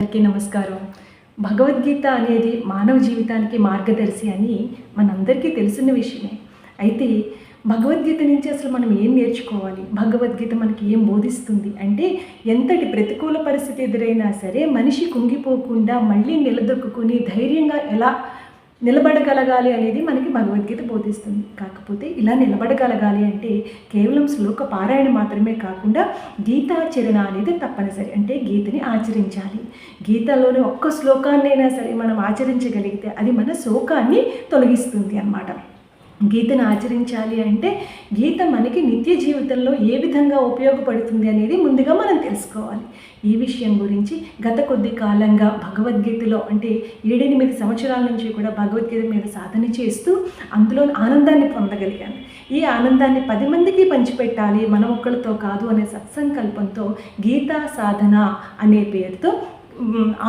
అందరికీ నమస్కారం. భగవద్గీత అనేది మానవ జీవితానికి మార్గదర్శి అని మనందరికీ తెలిసిన విషయమే. అయితే భగవద్గీత నుంచి అసలు మనం ఏం నేర్చుకోవాలి? భగవద్గీత మనకి ఏం బోధిస్తుంది? అంటే ఎంతటి ప్రతికూల పరిస్థితి ఎదురైనా సరే మనిషి కుంగిపోకుండా మళ్ళీ నిలదొక్కుని ధైర్యంగా ఎలా నిలబడగలగాలి అనేది మనకి భగవద్గీత బోధిస్తుంది. కాకపోతే ఇలా నిలబడగలగాలి అంటే కేవలం శ్లోక పారాయణ మాత్రమే కాకుండా గీతాచరణ అనేది తప్పనిసరి. అంటే గీతని ఆచరించాలి. గీతలోని ఒక్క శ్లోకాన్నైనా సరే మనం ఆచరించగలిగితే అది మన శోకాన్ని తొలగిస్తుంది అన్నమాట. గీతను ఆచరించాలి అంటే గీత మనకి నిత్య జీవితంలో ఏ విధంగా ఉపయోగపడుతుంది అనేది ముందుగా మనం తెలుసుకోవాలి. ఈ విషయం గురించి గత కొద్ది కాలంగా భగవద్గీతలో అంటే ఏడెనిమిది సంవత్సరాల నుంచి కూడా భగవద్గీత మీద సాధన చేస్తూ అందులో ఆనందాన్ని పొందగలిగాను. ఈ ఆనందాన్ని పది మందికి పంచిపెట్టాలి మనం ఒక్కరితో కాదు అనే సత్సంకల్పంతో గీతా సాధన అనే పేరుతో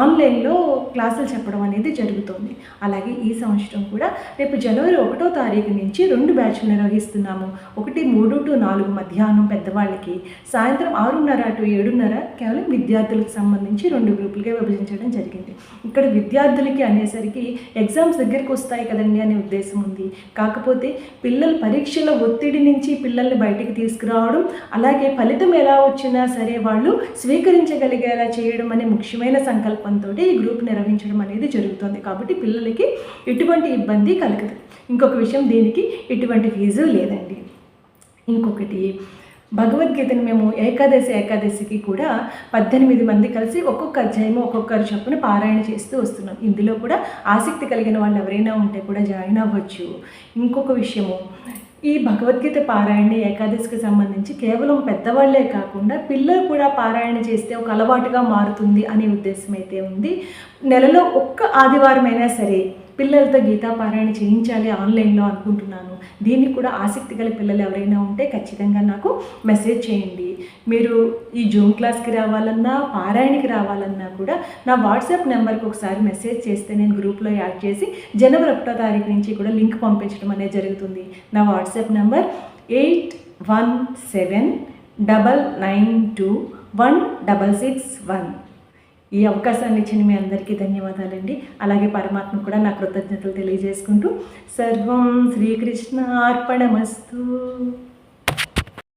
ఆన్లైన్లో క్లాసులు చెప్పడం అనేది జరుగుతుంది. అలాగే ఈ సంవత్సరం కూడా రేపు జనవరి ఒకటో తారీఖు నుంచి రెండు బ్యాచ్లు నిర్వహిస్తున్నాము. ఒకటి మూడు టు నాలుగు మధ్యాహ్నం పెద్దవాళ్ళకి సాయంత్రం ఆరున్నర టు ఏడున్నర కేవలం విద్యార్థులకు సంబంధించి రెండు గ్రూపులుగా విభజించడం జరిగింది. ఇక్కడ విద్యార్థులకి అనేసరికి ఎగ్జామ్స్ దగ్గరికి వస్తాయి కదండి అనే ఉద్దేశం ఉంది. కాకపోతే పిల్లలు పరీక్షల ఒత్తిడి నుంచి పిల్లల్ని బయటికి తీసుకురావడం అలాగే ఫలితం ఎలా వచ్చినా సరే వాళ్ళు స్వీకరించగలిగేలా చేయడం అనే ముఖ్యమైన సంకల్పంతో ఈ గ్రూప్ నిర్వహించడం అనేది జరుగుతుంది. కాబట్టి పిల్లలకి ఎటువంటి ఇబ్బంది కలగదు. ఇంకొక విషయం దీనికి ఎటువంటి ఫీజు లేదండి. ఇంకొకటి భగవద్గీతను మేము ఏకాదశి ఏకాదశికి కూడా పద్దెనిమిది మంది కలిసి ఒక్కొక్క అధ్యాయము ఒక్కొక్కరు చొప్పున పారాయణ చేస్తూ వస్తున్నాం. ఇందులో కూడా ఆసక్తి కలిగిన వాళ్ళు ఎవరైనా ఉంటే కూడా జాయిన్ అవ్వచ్చు. ఇంకొక విషయము ఈ భగవద్గీత పారాయణ ఏకాదశికి సంబంధించి కేవలం పెద్దవాళ్ళే కాకుండా పిల్లలు కూడా పారాయణ చేస్తే ఒక అలవాటుగా మారుతుంది అనే ఉద్దేశం అయితే ఉంది. నెలలో ఒక్క ఆదివారమైనా సరే పిల్లలతో గీతాపారాయణ చేయించాలి ఆన్లైన్లో అనుకుంటున్నాను. దీనికి కూడా ఆసక్తి గల పిల్లలు ఎవరైనా ఉంటే ఖచ్చితంగా నాకు మెసేజ్ చేయండి. మీరు ఈ జూమ్ క్లాస్కి రావాలన్నా పారాయణకి రావాలన్నా కూడా నా వాట్సాప్ నెంబర్కి ఒకసారి మెసేజ్ చేస్తే నేను గ్రూప్లో యాడ్ చేసి జనవరి ఒకటో తారీఖు నుంచి కూడా లింక్ పంపించడం అనేది జరుగుతుంది. నా WhatsApp number eight one seven double nine two one double six one. ఈ అవకాశాన్ని ఇచ్చిన మీ అందరికీ ధన్యవాదాలండి. అలాగే పరమాత్మ కూడా నా కృతజ్ఞతలు తెలియజేసుకుంటూ సర్వం శ్రీకృష్ణ అర్పణమస్తు